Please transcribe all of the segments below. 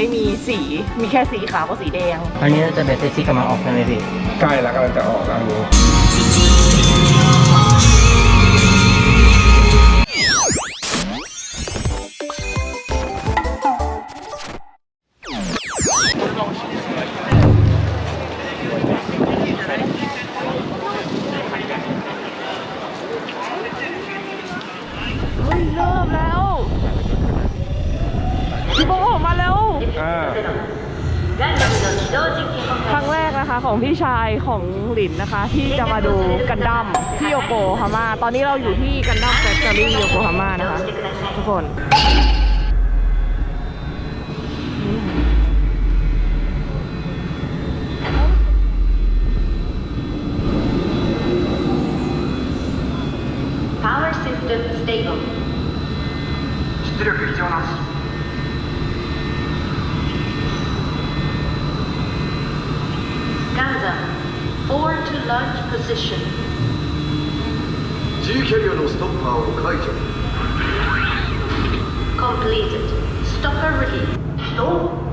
ไม่มีสี มีแค่สีขาวกับสีแดง อันนี้จะเป็นเซตที่กำลังออกใช่ไหมพี่ ใกล้แล้วกำลังจะออกแล้วอันนี้ อ่าครั้งแรกนะคะของพี่ชายของหลินนะคะ ที่จะมาดูกันดั้มที่โยโกฮาม่าตอนนี้เราอยู่ที่กันดั้มแฟคทอรี่โยโกฮาม่านะคะ ทุกคน launch position. G キャリアのストッパーを解除 Completed. Stopper release. Confirmed.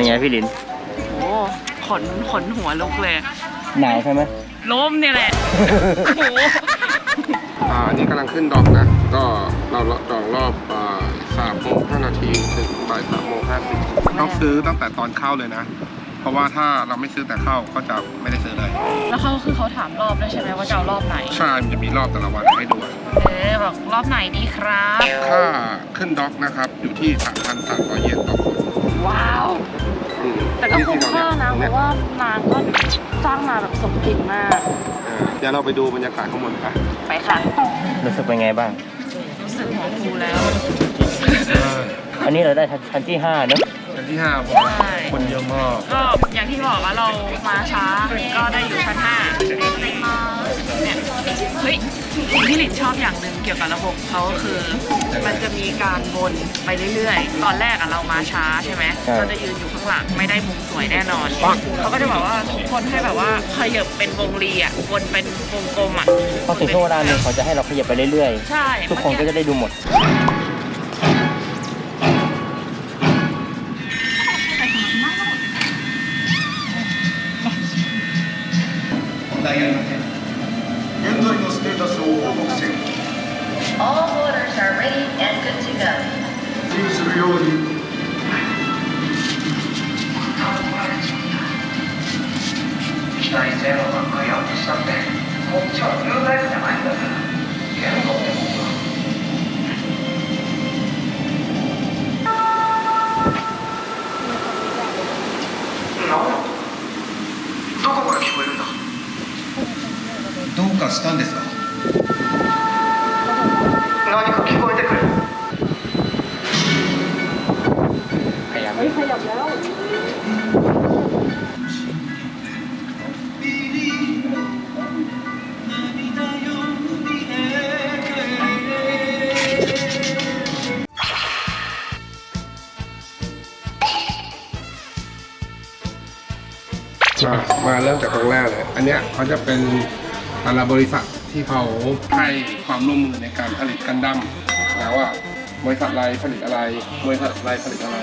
เป็นไงพี่ลินโอ้ขนขนหัวลุกเลย หนาวใช่ไหมล้มเนี่ยแหละ โอ้โหอ่าอันนี้กำลังขึ้นดอกนะ ก็เราดอกรอบอ่าสามโมงห้านาทีถึงบ่ายสามโมงห้าสิบต้องซื้อตั้งแต่ตอนเข้าเลยนะ เพราะว่าถ้าเราไม่ซื้อแต่เข้าก็จะไม่ได้ซื้อเลย แล้วเขาคือเขาถามรอบด้วยใช่ไหมว่าจะเอารอบไหนใช่ มันจะมีรอบแต่ละวันให้ดูอะเออบอกรอบไหนดีครับ ค่าขึ้นด็อกนะครับ อยู่ที่ 3,300 เยนต่อคน ว้าวอืม แต่ก็คุ้มค่านะเพที่ราะว่านางก็สร้างมาแบบสมจริงมากเออเดี๋ยวเราไปดูบรรยากาศข้างบนกันไปค่ะรู้สึกเป็นไงบ้าง รู้สึกหัวฟูแล้วอันนี้เราได้ชั้นที่ห้าเนอะชั้นที่5ผมใช่คนเยอะมาก ก็อย่างที่บอกว่าเรามาช้าก็ได้อยู่ชั้นห้า เนี่ยเฮ้ยสิ่งที่หลินชอบอย่างหนึ่งเกี่ยวกับระบบเขาคือ มันจะมีการวนไปเรื่อยๆ ตอนแรกอะเรามาช้าใช่ไหมเราจะยืนอยู่ข้างหลังไม่ได้มุมสวยแน่นอน เขาก็จะบอกว่าทุกคนให้แบบว่าขยับเป็นวงรีอะวนเป็นวงกลมอะพอถึงช่วงเวลาหนึ่งเขาจะให้เราขยับไปเรื่อยใช่ๆ ทุกคนก็จะได้ดูหมด したんですか何か聞こえてくる พยายาม เฮ้ยขยับแล้ว มามาเริ่มจากครั้งแรกเลย อันเนี้ยเขาจะเป็น แต่ละบริษัทที่เขาให้ความร่วมมือในการผลิตกันดั้มนะว่าบริษัทอะไรผลิตอะไรบริษัทอะไรผลิตอะไร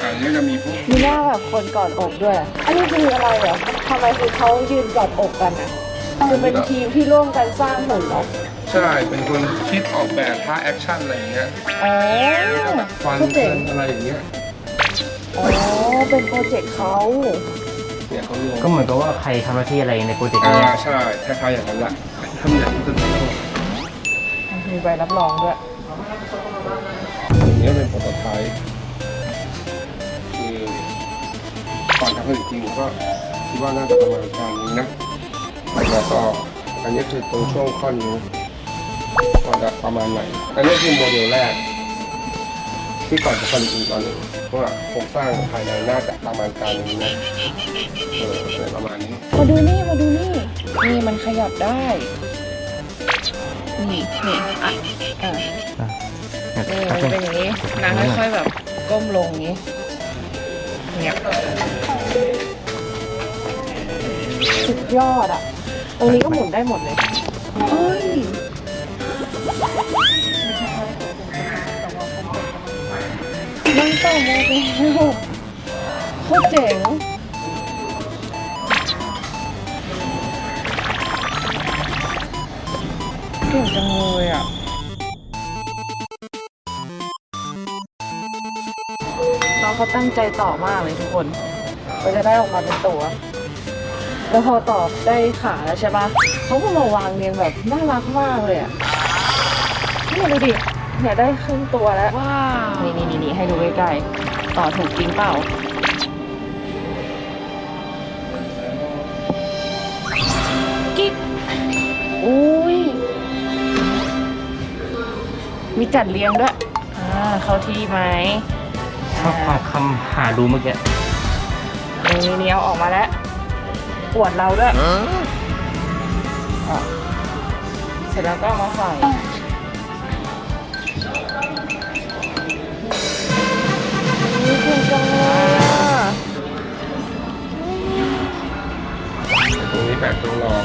อันนี้ก็จะมีพวกมีหน้าแบบคนกอดอกด้วย อันนี้คืออะไรเหรอทำไมคือเขายืนกอดอกกันอะคือเป็นทีมที่ร่วมกันสร้างหุ่นเหรอใช่ เป็นคนคิดออกแบบท่าแอคชั่นอะไรอย่างเงี้ยอ๋อฟันก็เทิเจ๋งนอะไรอย่างเงี้ยอ๋อ เป็นโปรเจกต์เขา เนี่ยเขารวมก็เหมือนกับว่าใครทำหน้าที่อะไรในโปรเจกต์อ่านี้ใช่คล้ายๆอย่างนั้นแหละทำอย่างที่สุดมีใบรับรองด้วย อย่างเงี้ยเป็นโปรโตไทป์คือก่อนทำผลิตจริงก็คิดว่าน่าจะประมาณการนี้นะแล้วก็อันนี้คือตรงช่วงข้อนิ้วว่าจะประมาณไหนอันนี้คือโมเดลแรก ที่ก่อนจะผลิตจริงตอนนี้ว่าโครงสร้างภายในน่าจะประมาณการนี้นะเออเป็นประมาณนี้มาดูนี่มาดูนี่นี่มันขยับได้ นี่นี่อะอะนี่มันเป็นอย่างนี้นางค่อยๆแบบก้มลงอย่างนี้เนี่ยสุดยอดอะตรงนี้ก็หมุนได้หมดเลยเฮ้ย มันต่อโมเดลโคตรเจ๋งเก่งจังเลยอะน้องเขาตั้งใจต่อมากเลยทุกคนก็จะได้ออกมาเป็นตัว แล้วพอตอบได้ขาแล้วใช่ปะเขาก็มาวางเรียงแบบน่ารักมากเลยอะนี่ดูดิ เนี่ยได้ครึ่งตัวแล้ว ว้าวนี่นี่นี่นี่ให้ดูใกล้ๆต่อถูกจริงเปล่า กิ๊กอุ้ย มีจัดเรียงด้วย อ่า เข้าที่ไหมชอบความคำหาดูเมื่อกี้นี่นี่เอาออกมาแล้วปวดเราด้วยอะเสร็จแล้วก็เอามาใส่ แบบจำลอง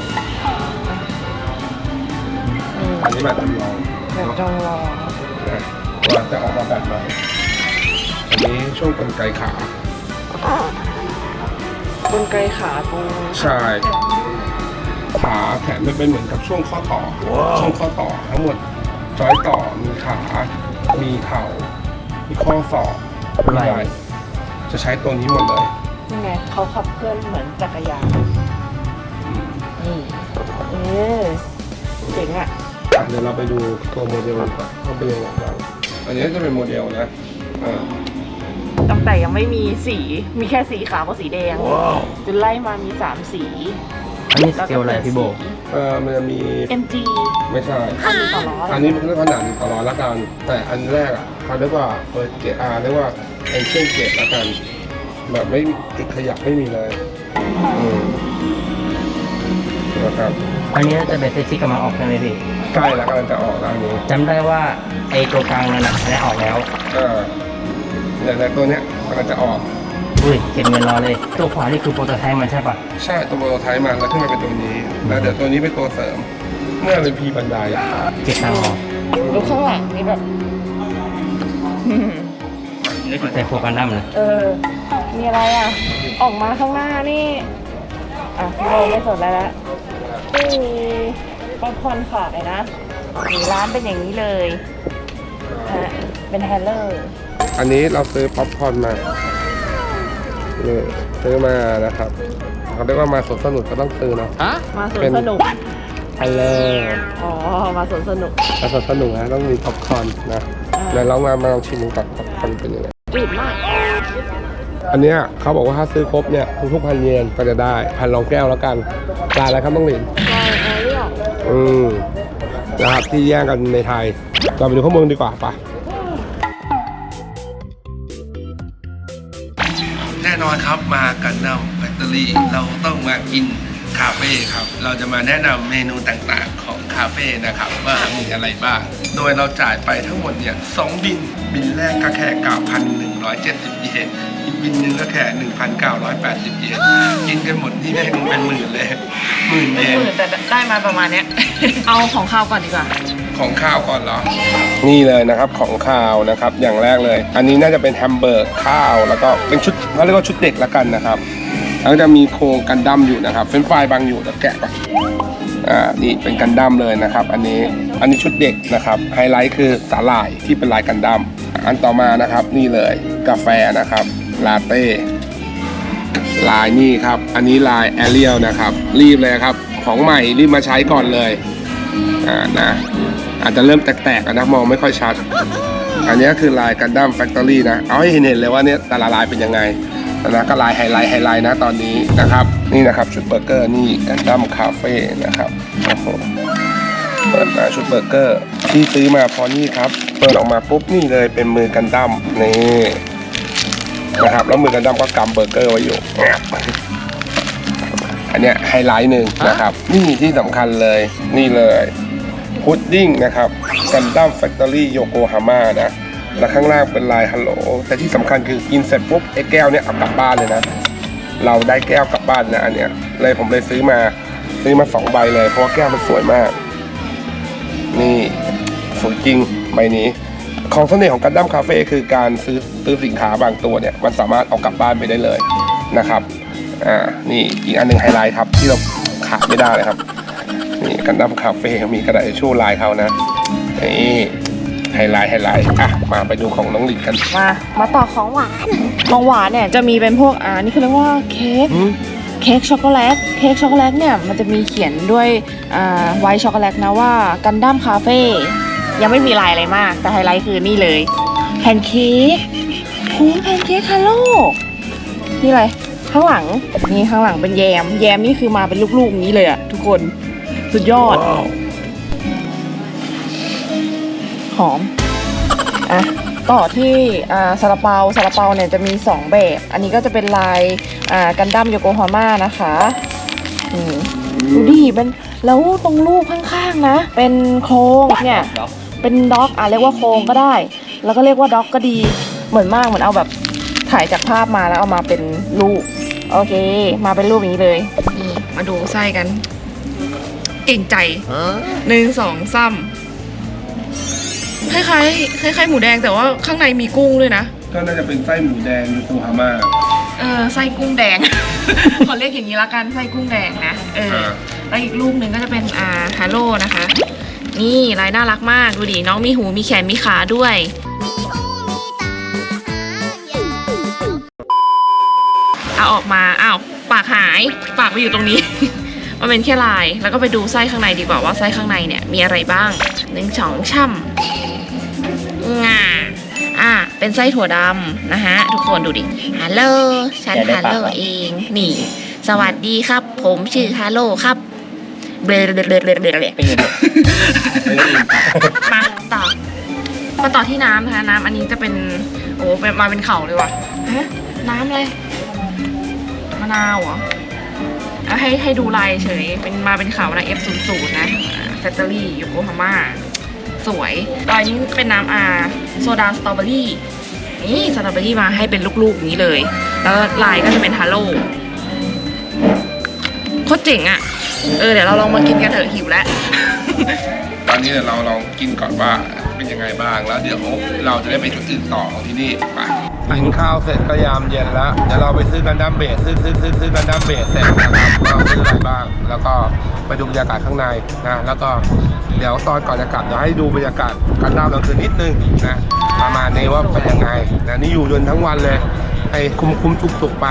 อืมอันนี้แบบจำลองแบบจำลองนะว่าจะออกมาแบบไหนอันนี้ช่วงกลไกขากลไกขาปูใช่ขาแขนมันเป็นเหมือนกับช่วงข้อต่อ ช่วงข้อต่อทั้งหมดจอยต่อมีขา มีเข่า มีข้อศอกมีไหล่จะใช้ตัวนี้หมดเลยนี่ไงเขาขับเคลื่อนเหมือนจักรยาน นี่เออเจ๋งอะอะ เดี๋ยวเราไปดูตัวโมเดลก่อนว่าเป็นยังไงบ้างอันนี้จะเป็นโมเดลนะอ่าตั้งแต่ยังไม่มีสี มีแค่สีขาวกับสีแดงจนไล่มามีสามสีอันนี้สเกลอะไรพี่โบ เออมันจะมี MG ไม่ใช่ อันนี้ต่อร้อยอันนี้มันเรียกว่าหนาหนึ่งต่อร้อยละกัน แต่อันแรกอะเขาเรียกว่าเฟิร์สเกตอาร์เรียกว่าเอ็นเชนเกตละกัน แบบไม่มีจุดขยับไม่มีเลยอืม นะครับ อันนี้น่าจะเป็นเซตที่กำลังออกใช่ไหมพี่ใกล้แล้วกำลังจะออกแล้วอันนี้จำได้ว่าไอ้ตัวกลางนั่นน่ะได้ออกแล้ว เออเนี่ยในตัวเนี้ยกำลังจะออกอุ้ยเก็บเงินรอเลย ตัวขวานี่คือโปรโตไทป์มันใช่ปะใช่ตัวโปรโตไทป์มาแล้วขึ้นมาเป็นตัวนี้แล้วเดี๋ยวตัวนี้เป็นตัวเสริม เมื่อเป็นพีบันไดอะเก็บตังค์รอดูข้างหลังนี่แบบนี่คือใจโฟกัสดั้มเลยเออ มีอะไรอะ ออกมาข้างหน้านี่ อะพี่โบไม่สนแล้วละ นี่มีป๊อปคอร์นขายนะมีร้านเป็นอย่างนี้เลยฮะเป็นแฮลเลอร์ อันนี้เราซื้อป๊อปคอร์นมานี่ซื้อมานะครับเขาเรียกว่ามาสวนสนุกก็ต้องซื้อเนาะมาสวเป็นนสนุก ไปเลยอ๋อ มาสวนสนุก มาสวนสนุกนะต้องมีป๊อปคอร์นนะอ่าเดี๋ยวลองมามาลองชิมดูก่อนป๊อปคอร์นเป็นยังไงจืดมาก อันเนี้ยเขาบอกว่าถ้าซื้อครบเนี่ยทุกๆพันเยนก็จะได้พันรองแก้วแล้วกันลายอะไรครับน้องหลิน อืมนะครับที่แย่งกันในไทยเราไปดูข้อมองดีกว่าปะแน่นอนครับมากันนำแฟคทอรี่เราต้องมากิน คาเฟ่ครับ เราจะมาแนะนำเมนูต่างๆของคาเฟ่นะครับว่ามีอะไรบ้าง โดยเราจ่ายไปทั้งหมดเนี่ยสองบิน บินแรกก็แค่ 9,170 เยน อีกบินหนึงก็แค่ 1,980 เยน กินกันหมดนี่แม่งเป็นหมื่นเลยหมื่นเยไม่นหมื่นแต่ได้มาประมาณเนี้ย เอาของข้าวก่อนดีกว่า ของข้าวก่อนเหรอ นี่เลยนะครับของข้าวนะครับอย่างแรกเลย อันนี้น่าจะเป็นแฮมเบอร์กข้าวแล้วก็เป็นชุดเขาเรียกว่าชุดเด็กละกันนะครับ แล้วจะมีโครงกันดั้มอยู่นะครับเฟรนช์ฟบางอยู่เดี๋ยวแกะก่อนอ่านี่เป็นกันดั้มเลยนะครับ อันนี้อันนี้ชุดเด็กนะครับไฮไลท์คือสาหร่ายที่เป็นลายกันดั้มอันต่อมานะครับนี่เลยกาแฟนะครับลาเต้ลายนี่ครับ อันนี้ลายแอเรียลนะครับ รีบเลยครับ ของใหม่รีบมาใช้ก่อนเลย อ่านะ อาจจะเริ่มแตกๆนะมองไม่ค่อยชัด อันนี้คือลายกันดั้มแฟคทอรี่นะ เอาให้เห็นๆเลยว่าเนี่ยแต่ละลายเป็นยังไง นะก็ลายไฮไลท์ไฮไลท์นะตอนนี้นะครับ นี่นะครับชุดเบอร์เกอร์นี่กันดั้มคาเฟ่นะครับโอ้โหเปิดมาชุดเบอร์เกอร์ที่ซื้อมาพอนี่ครับเปิดออกมาปุ๊บนี่เลยเป็นมือกันดั้มนี่นะครับแล้วมือกันดั้มก็กำเบอร์เกอร์ไว้อยู่อันเนี้ยไฮไลท์หนึ่งนะครับ นี่ที่สำคัญเลยนี่เลยพุดดิ้งนะครับกันดั้มแฟคทอรี่โยโกฮาม่านะ แล้วข้างล่างเป็นลายฮัลโหล แต่ที่สำคัญคือกินเสร็จปุ๊บไอ้แก้วเนี้ยเอากลับบ้านเลยนะ เราได้แก้วกลับบ้านนะอันเนี้ยเลยผมเลยซื้อมาซื้อมาสองใบเลย เพราะแก้วมันสวยมาก นี่สวยจริงใบนี้ ของเสน่ห์ของกันดั้มคาเฟ่คือการซื้อซื้อสินค้าบางตัวเนี่ยมันสามารถเอากลับบ้านไปได้เลยนะครับอ่านี่อีกอันหนึ่งไฮไลท์ครับที่เราขาดไม่ได้เลยครับนี่กันดั้มคาเฟ่มีกระดาษชชู่ลายเขานะนี่ ไฮไลท์ไฮไลท์อะมาไปดูของน้องหลินกันมา มาต่อของหวาน ของหวานเนี่ยจะมีเป็นพวกอ่านี่คือเรียกว่าเค้กหืมเค้กช็อกโกแลต เค้กช็อกโกแลตเนี่ยมันจะมีเขียนด้วยอ่าไวท์ช็อกโกแลตนะว่ากันดั้มคาเฟ่ ยังไม่มีลายอะไรมาก แต่ไฮไลท์คือนี่เลยแพนเค้กโอ้แพนเค้กฮัลโหลนี่อะไร ข้างหลัง นี่ข้างหลังเป็นแยม แยมนี่คือมาเป็นลูกๆนี้เลยอะทุกคน สุดยอด หอมอะต่อที่อ่าซาลาเปาซาลาเปาเนี่ยจะมี 2 แบบ อันนี้ก็จะเป็นลายอ่ากันดั้มโยโกฮาม่านะคะอืมดูดิเป็นแล้วตรงรูปข้างๆนะ เป็นโครงเนี่ยเป็นด็อกอะเรียกว่าโครงก็ได้ แล้วก็เรียกว่าด็อกก็ดีเหมือนมากเหมือนเอาแบบถ่ายจากภาพมาแล้วเอามาเป็นรูป โอเค มาเป็นรูปอย่างนี้เลยนี่มาดูไส้กัน เก่งใจหนึ่งสองซ้ำ คล้ายๆคล้ายๆหมูแดงแต่ว่าข้างในมีกุ้งด้วยนะ ก็น่าจะเป็นไส้หมูแดงยูโกฮาม่า เออไส้กุ้งแดง ขอเรียกอย่างนี้ละกันไส้กุ้งแดงนะ เออ อ่า แล้วอีกรูปหนึ่งก็จะเป็นอ่าฮาโลนะคะ นี่ลายน่ารักมากดูดิน้องมีหูมีแขนมีขาด้วย เอาออกมา อ้าว ปากหาย ปากไปอยู่ตรงนี้ มันเป็นแค่ลาย แล้วก็ไปดูไส้ข้างในดีกว่าว่าไส้ข้างในเนี่ยมีอะไรบ้างหนึ่งสองช่ำงาอะ เป็นไส้ถั่วดำนะฮะ ทุกคนดูดิฮัลโหลฉันอยากได้ฮัลปากโหลเหรอเอง นี่ สวัสดีครับ ผมชื่อฮัลโหลครับเบลเบลเบลเบลเบลเป็นยังไงเป็นยังไงมาต่อมาต่อที่น้ำนะคะน้ำอันนี้จะเป็น โอ้เป็นมาเป็นเข่าเลยว่ะฮะน้ำอะไรมะนาวเหรอเอาให้ให้ดูลายเฉย เป็นมาเป็นเขานะ F00 นะแฟตเตอรี่โยโกฮาม่า สวยตอนนี้เป็นน้ำอาโซดาสตรอเบอรี่นี่สตรอเบอรี่มาให้เป็นลูกๆอย่างนี้เลย แล้วลายก็จะเป็นฮาโลโคตรเจ๋งอะ เออเดี๋ยวเราลองมากินกันเถอะหิวแล้ว ตอนนี้เดี๋ยวเราลองกินก่อนว่าเป็นยังไงบ้างแล้วเดี๋ยวเราจะได้ไปจุดอื่นต่อของที่นี่ไป กินข้าวเสร็จก็ยามเย็นแล้ว เดี๋ยวเราไปซื้อกันดั้มเบสซื้อซื้อซื้อซื้อกันดั้มเบสเสร็จนะครับเราซื้ออะไรบ้าง แล้วก็ไปดูบรรยากาศข้างในนะ แล้วก็เดี๋ยวตอนก่อนจะกลับเดี๋ยวให้ดูบรรยากาศกันดั้มกลางคืนนิดนึงนะประมาณนี้ว่าเป็นยังไงนะนี่อยู่จนทั้งวันเลยให้คุ้มคุ้มจุกจุกๆไป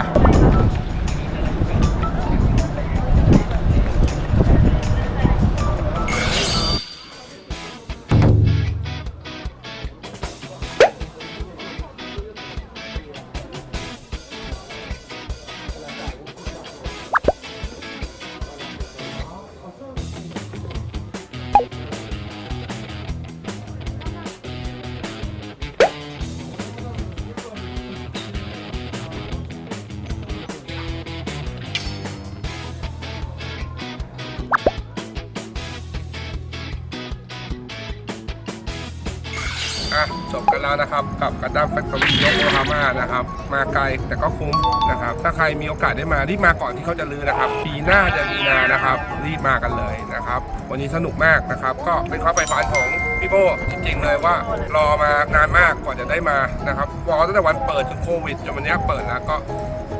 จบกันแล้วนะครับกับกระดัมแฟคทอรี่โยโกฮาม่านะครับมาไกลแต่ก็คุ้มนะครับ ถ้าใครมีโอกาสได้มารีบมาก่อนที่เขาจะลือนะครับ ปีหน้าเดือนมีนานะครับ รีบมากันเลยนะครับ วันนี้สนุกมากนะครับ ก็เป็นความใฝ่ฝันของพี่โบจริงๆเลยว่ารอมานานมากกว่าจะได้มานะครับรอตั้งแต่วันเปิดจนโควิดจนวันนี้เปิดแล้วก็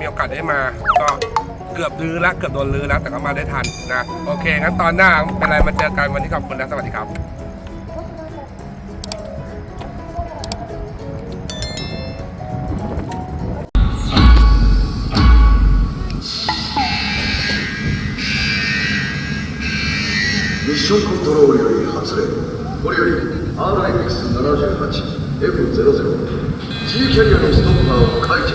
มีโอกาสได้มาก็เกือบลือแล้วเกือบโดนลือแล้วแต่ก็มาได้ทันนะโอเคงั้นตอนหน้าเป็นไรมาเจอกันวันนี้ขอบคุณและสวัสดีครับ ョンコントロールより発令これより RX78F00 G キャリアのストッパーを解除。